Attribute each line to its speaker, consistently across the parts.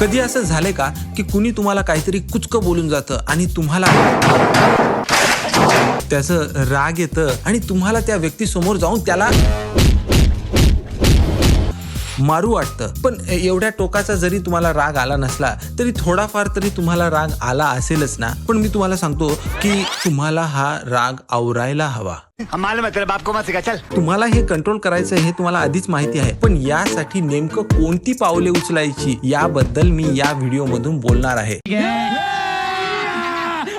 Speaker 1: कधी असं झालंय का की कुणी तुम्हाला काहीतरी कुचकं बोलून जातं आणि तुम्हाला त्याचं राग येतं आणि तुम्हाला त्या व्यक्तीसमोर जाऊन त्याला मारू वाटतं. पण एवढ्या टोकाचा जरी तुम्हाला राग आला नसला तरी थोडाफार तरी तुम्हाला राग आला असेलच ना. पण मी तुम्हाला सांगतो की तुम्हाला हा राग आवरायला हवा.
Speaker 2: हम मालूम तेरे बाप को मत सिखा चल.
Speaker 1: तुम्हाला हे कंट्रोल करायचं हे तुम्हाला आधीच माहिती आहे. पण यासाठी नेमकं कोणती पावले उचलायची याबद्दल मी या व्हिडिओ मधून बोलणार आहे.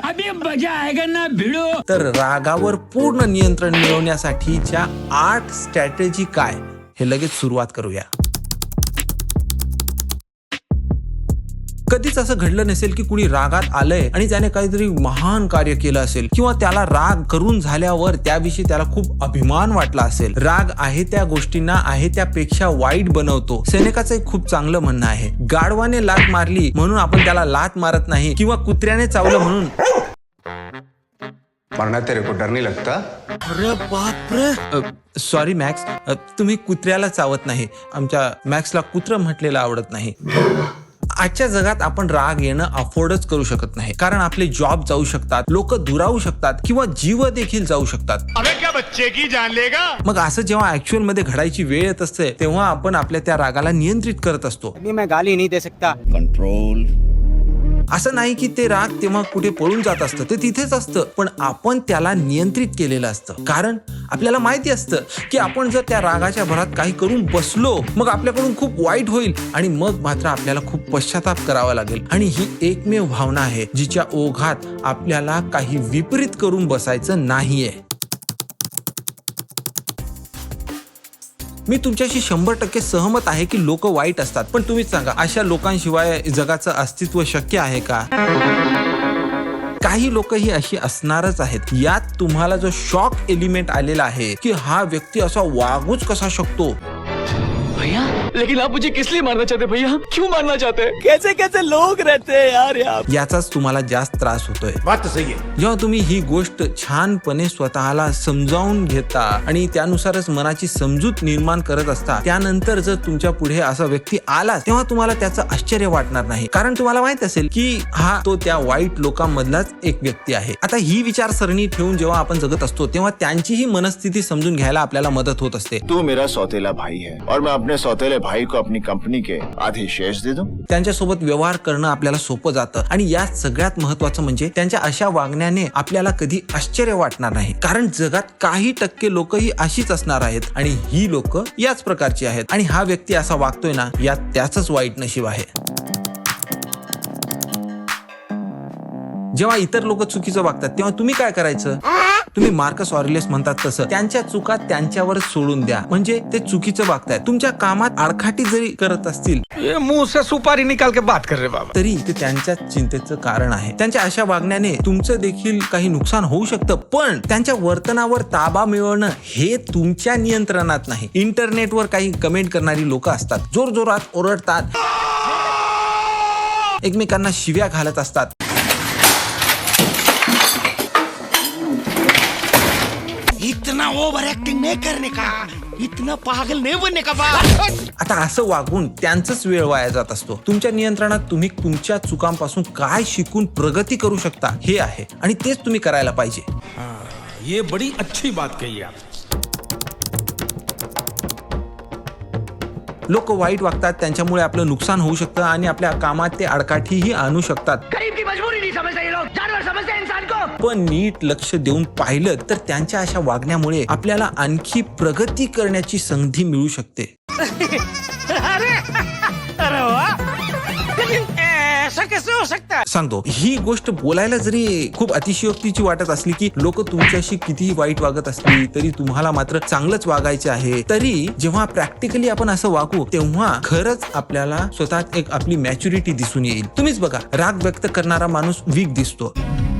Speaker 3: अभी मजा आएगा ना भिड़ो.
Speaker 1: तर रागावर पूर्ण नियंत्रण मिळवण्यासाठीच्या आठ स्ट्रॅटेजी काय हे लगेच सुरुवात करूया. कधीच असं घडलं नसेल की कुणी रागात आलंय आणि त्याने काहीतरी महान कार्य केलं असेल किंवा त्याला राग करून झाल्यावर त्याविषयी त्याला खूप अभिमान वाटला असेल. राग आहे त्या गोष्टींना आहे त्यापेक्षा वाईट बनवतो. सेनेकाचं एक खूप चांगलं म्हणणं आहे. गाढवाने लात मारली म्हणून आपण त्याला लात मारत नाही किंवा कुत्र्याने चावलं म्हणून.
Speaker 4: वरना तेरे को डर नहीं लगता.
Speaker 1: अरे बापरे! सॉरी मॅक्स तुम्ही कुत्र्याला चावत नाही. आमच्या मॅक्सला कुत्र म्हटलेलं आवडत नाही. आजच्या जगात आपण राग येणं अफोर्डच करू शकत नाही. कारण आपले जॉब जाऊ शकतात लोक दुरावू शकतात किंवा जीव देखील जाऊ शकतात.
Speaker 2: अबे क्या बच्चे की जान लेगा?
Speaker 1: मग असं जेव्हा ऍक्च्युअलमध्ये घडायची वेळ येत असते तेव्हा आपण आपल्या त्या रागाला नियंत्रित करत असतो.
Speaker 5: मैं गाली नहीं दे सकता.
Speaker 1: असं नाही की ते राग तेव्हा कुठे पळून जात असतं ते तिथेच असतं पण आपण त्याला नियंत्रित केलेलं असतं. कारण आपल्याला माहिती असतं की आपण जर त्या रागाच्या भरात काही करून बसलो मग आपल्याकडून खूप वाईट होईल आणि मग मात्र आपल्याला खूप पश्चाताप करावा लागेल. आणि ही एकमेव भावना आहे जिच्या ओघात आपल्याला काही विपरीत करून बसायचं नाहीये. मी तुमच्याशी शंभर टक्के सहमत आहे की लोक वाईट असतात. पण तुम्हीच सांगा अशा लोकांशिवाय जगाचं अस्तित्व शक्य आहे का? काही लोक ही अशी असणारच आहेत. यात तुम्हाला जो शॉक एलिमेंट आलेला आहे की हा व्यक्ती असा वागूच कसा शकतो?
Speaker 6: भैया लेकिन आप मुझे किस लिए मारना चाहते भैया? क्यों मारना चाहते हैं?
Speaker 5: कैसे कैसे लोग रहते हैं यार यहाँ?
Speaker 1: याचाच तुम्हाला जास्त त्रास होतोय.
Speaker 2: बात तो सही है
Speaker 1: जेव्हा तुम्ही ही गोष्ट छानपणे स्वतःला समजावून घेता आणि त्यानुसारच मनाची समजूत निर्माण करत असता त्यानंतर जर तुमच्यापुढे असा व्यक्ती आला तेव्हा तुम्हाला त्याचं आश्चर्य वाटणार नाही. कारण तुम्हाला माहीत असेल की हा तो त्या वाईट लोकांमधलाच एक व्यक्ती आहे. आता ही विचारसरणी ठेवून जेव्हा आपण जगत असतो तेव्हा त्यांचीही मनस्थिती समजून घ्यायला आपल्याला मदत होत असते.
Speaker 7: तू मेरा सौतेला भाई है और मैं अपने सौतेले भाई को अपनी कंपनी के आधे शेअर्स दे दूं?
Speaker 1: त्यांच्यासोबत व्यवहार करणं आपल्याला सोपं जातं आणि यात सगळ्यात महत्वाचं म्हणजे त्यांच्या अशा वागण्याने आपल्याला कधी आश्चर्य वाटणार नाही. कारण जगात काही टक्के लोक ही अशीच असणार आहेत आणि ही लोक याच प्रकारची आहेत. आणि हा व्यक्ती असा वागतोय ना यात त्याच वाईट नशीब आहे. जेव्हा इतर लोक चुकीचं वागतात तेव्हा तुम्ही काय करायचं? तुम्ही मार्कस ऑरिलेस म्हणतात तसं. त्यांच्या चुका त्यांच्यावरच सोडून द्या. म्हणजे ते चुकीचं वागतायत. तुमच्या कामात आडखाटी जरी करत असतील
Speaker 3: सुपारी निकाल के बात कर रहे बाबा।
Speaker 1: तरी ते त्यांच्या चिंतेचं कारण आहे. त्यांच्या अशा वागण्याने तुमचं देखील काही नुकसान होऊ शकतं पण त्यांच्या वर्तनावर ताबा मिळवणं हे तुमच्या नियंत्रणात नाही. इंटरनेटवर काही कमेंट करणारी लोक असतात. जोर जोरात ओरडतात. एकमेकांना शिव्या घालत असतात.
Speaker 2: इतना ओवर एक्टिंग नहीं करने का? इतना पागल नहीं बनने का बात
Speaker 1: आता असं वागून त्यांचाच वेळ वाया जात असतो. तुमच्या नियंत्रणात तुम्ही तुमच्या चुकांपासून काय शिकून प्रगती करू शकता हे आहे. आणि तेच तुम्ही करायला पाहिजे.
Speaker 3: ये बड़ी अच्छी बात कही आप.
Speaker 1: लोक वाईट वागतात त्यांच्यामुळे आपलं नुकसान होऊ शकतं आणि आपल्या कामात ते आडकाठीही आणू शकतात.
Speaker 6: गरीब की मजबूरी नहीं समझते ये लोग जानवर समझते हैं इंसान को.
Speaker 1: पण नीट लक्ष देऊन पाहिलं तर त्यांच्या अशा वागण्यामुळे आपल्याला आणखी प्रगती करण्याची संधी मिळू शकते? सांगतो ही गोष्ट बोलायला जरी खूप अतिशयोक्तीची वाटत असली की लोक तुमच्याशी कितीही वाईट वागत असली तरी तुम्हाला मात्र चांगलंच वागायचे आहे. तरी जेव्हा प्रॅक्टिकली आपण असं वागू तेव्हा खरंच आपल्याला स्वतःत एक आपली मॅच्युरिटी दिसून येईल. तुम्हीच बघा राग व्यक्त करणारा माणूस वीक दिसतो.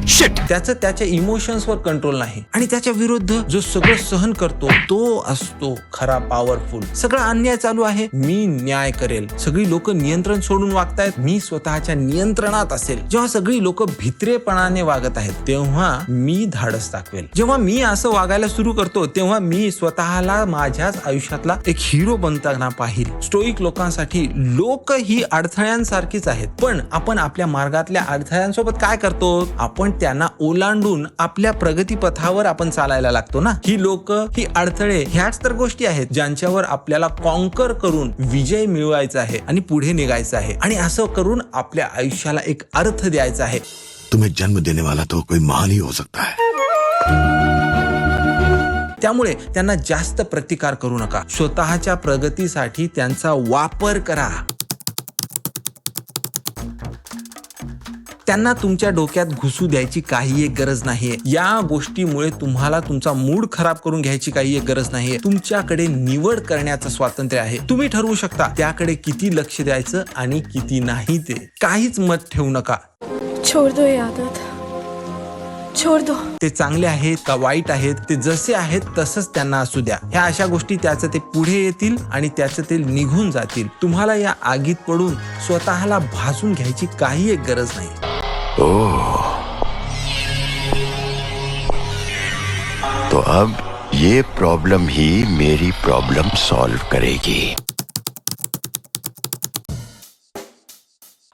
Speaker 2: शिट
Speaker 1: त्याचं त्याच्या इमोशन्सवर कंट्रोल नाही. आणि त्याच्या विरुद्ध जो सगळं सहन करतो तो असतो खरा पॉवरफुल सगळा अन्याय चालू आहे मी न्याय करेल. सगळी लोक नियंत्रण सोडून वागतायत मी स्वतःच्या नियंत्रणात असेल. जेव्हा सगळी लोक भित्रेपणाने वागत आहेत तेव्हा मी धाडस दाखवेल. जेव्हा मी असं वागायला सुरू करतो तेव्हा मी स्वतःला माझ्याच आयुष्यातला एक हिरो बनताना पाहिल. स्टोईक लोकांसाठी लोक ही अडथळ्यांसारखीच आहेत. पण आपण आपल्या मार्गातल्या अडथळ्यांसोबत काय करतो? आपण त्यांना ओलांडून आपल्या प्रगतीपथावर आपण चालायला लागतो ना? ही लोक ही अडथळे ह्याच तर गोष्टी आहेत ज्यांच्यावर आपल्याला कॉन्कर करून विजय मिळवायचा आहे आणि पुढे निघायचं आहे. आणि असं करून आपल्या आयुष्याला एक अर्थ द्यायचा आहे.
Speaker 4: तुम्हें जन्म देने वाला तो कोई महान ही हो सकता है.
Speaker 1: त्यामुळे त्यांना जास्त प्रतिकार करू नका. स्वतःच्या प्रगतीसाठी त्यांचा वापर करा. त्यांना तुमच्या डोक्यात घुसू द्यायची काही एक गरज नाहीये. या गोष्टीमुळे तुम्हाला तुमचा मूड खराब करून घ्यायची काही एक गरज नाहीये. तुमच्याकडे निवड करण्याचं स्वातंत्र्य आहे. तुम्ही ठरवू शकता त्याकडे किती लक्ष द्यायचं आणि किती नाही ते. काहीच मत ठेवू नका.
Speaker 8: छोड़ दो ये आदत. छोड़ दो.
Speaker 1: ते चांगले आहेत का वाईट आहेत ते जसे आहेत तसंच त्यांना असू द्या. ह्या अशा गोष्टी त्याचं ते पुढे येतील आणि त्याचं ते निघून जातील. तुम्हाला या आगीत पडून स्वतःला भाजून घ्यायची काही एक गरज नाही.
Speaker 4: ओह तो अब ये प्रॉब्लम ही मेरी प्रॉब्लम सॉल्व करेगी।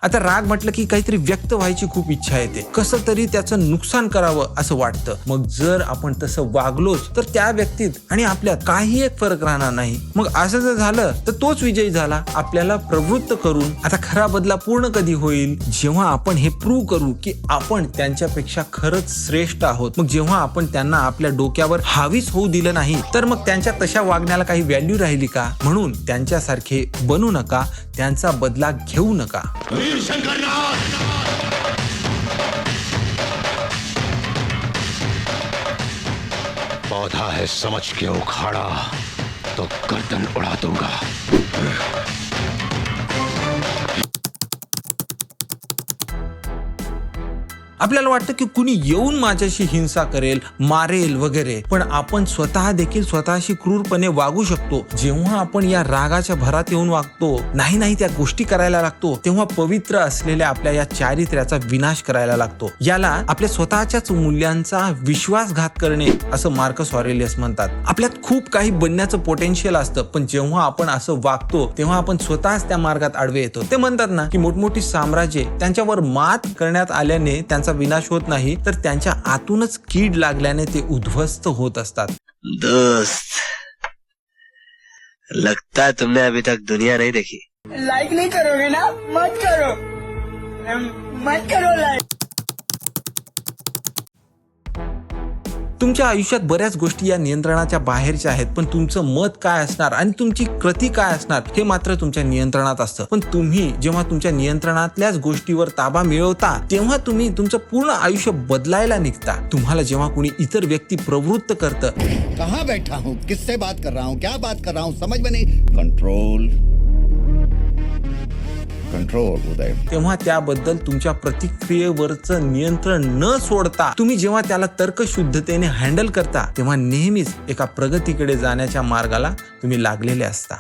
Speaker 1: आता राग म्हटलं की काहीतरी व्यक्त व्हायची खूप इच्छा येते. कसं तरी त्याचं नुकसान करावं असं वाटतं. मग जर आपण तसं वागलोच तर त्या व्यक्तीत आणि आपल्यात काही एक फरक राहणार नाही. मग असं जर झालं तर तोच विजयी झाला. आपल्याला प्रवृत्त करून आता खरा बदला पूर्ण कधी होईल? जेव्हा आपण हे प्रूव्ह करू की आपण त्यांच्यापेक्षा खरंच श्रेष्ठ आहोत. मग जेव्हा आपण त्यांना आपल्या डोक्यावर हावीच होऊ दिलं नाही तर मग त्यांच्या तशा वागण्याला काही व्हॅल्यू राहिली का? म्हणून त्यांच्यासारखे बनू नका त्यांचा बदला घेऊ नका.
Speaker 4: पौधा है समझ के उखाड़ा तो गर्दन उड़ा दूंगा।
Speaker 1: आपल्याला वाटतं की कुणी येऊन माझ्याशी हिंसा करेल मारेल वगैरे पण आपण स्वतः देखील स्वतःशी क्रूरपणे वागू शकतो. जेव्हा आपण या रागाच्या भरात येऊन वागतो नाही नाही त्या गोष्टी करायला लागतो तेव्हा पवित्र असलेल्या आपल्या या चारित्र्याचा विनाश करायला लागतो. याला आपल्या स्वतःच्याच मूल्यांचा विश्वासघात करणे असं मार्कस ऑरेलियस म्हणतात. आपल्यात खूप काही बनण्याचं पोटेन्शियल असतं पण जेव्हा आपण असं वागतो तेव्हा आपण स्वतःच त्या मार्गात आडवे येतो. ते म्हणतात ना की मोठमोठी साम्राज्ये त्यांच्यावर मात करण्यात आल्याने त्यांचा विनाश होत नाही तर त्यांच्या आतूनच कीड लागल्याने ते उद्ध्वस्त होत असतात.
Speaker 5: दोस्त लगता है तुमने अभी तक दुनिया नहीं देखी?
Speaker 9: लाइक नहीं करोगे ना? मत करो। अम, मत करो लाइक
Speaker 1: तुमच्या आयुष्यात बऱ्याच गोष्टी या नियंत्रणाच्या बाहेरच्या आहेत पण तुमचं मत काय असणार आणि तुमची कृती काय असणार हे मात्र तुमच्या नियंत्रणात असतं. पण तुम्ही जेव्हा तुमच्या नियंत्रणातल्याच गोष्टीवर ताबा मिळवता तेव्हा तुम्ही तुमचं पूर्ण आयुष्य बदलायला निघता. तुम्हाला जेव्हा कुणी इतर व्यक्ती प्रवृत्त करतं.
Speaker 10: कहाँ बैठा हूँ? किससे बात कर रहा हूँ? क्या बात कर रहा हूँ? समझ में नहीं. Control control Uday.
Speaker 1: तेव्हा त्याबद्दल तुमच्या प्रतिक्रियेवरचं नियंत्रण न सोडता तुम्ही जेव्हा त्याला तर्कशुद्धतेने हँडल करता तेव्हा नेहमीच एका प्रगतीकडे जाण्याच्या मार्गाला तुम्ही लागलेले असता.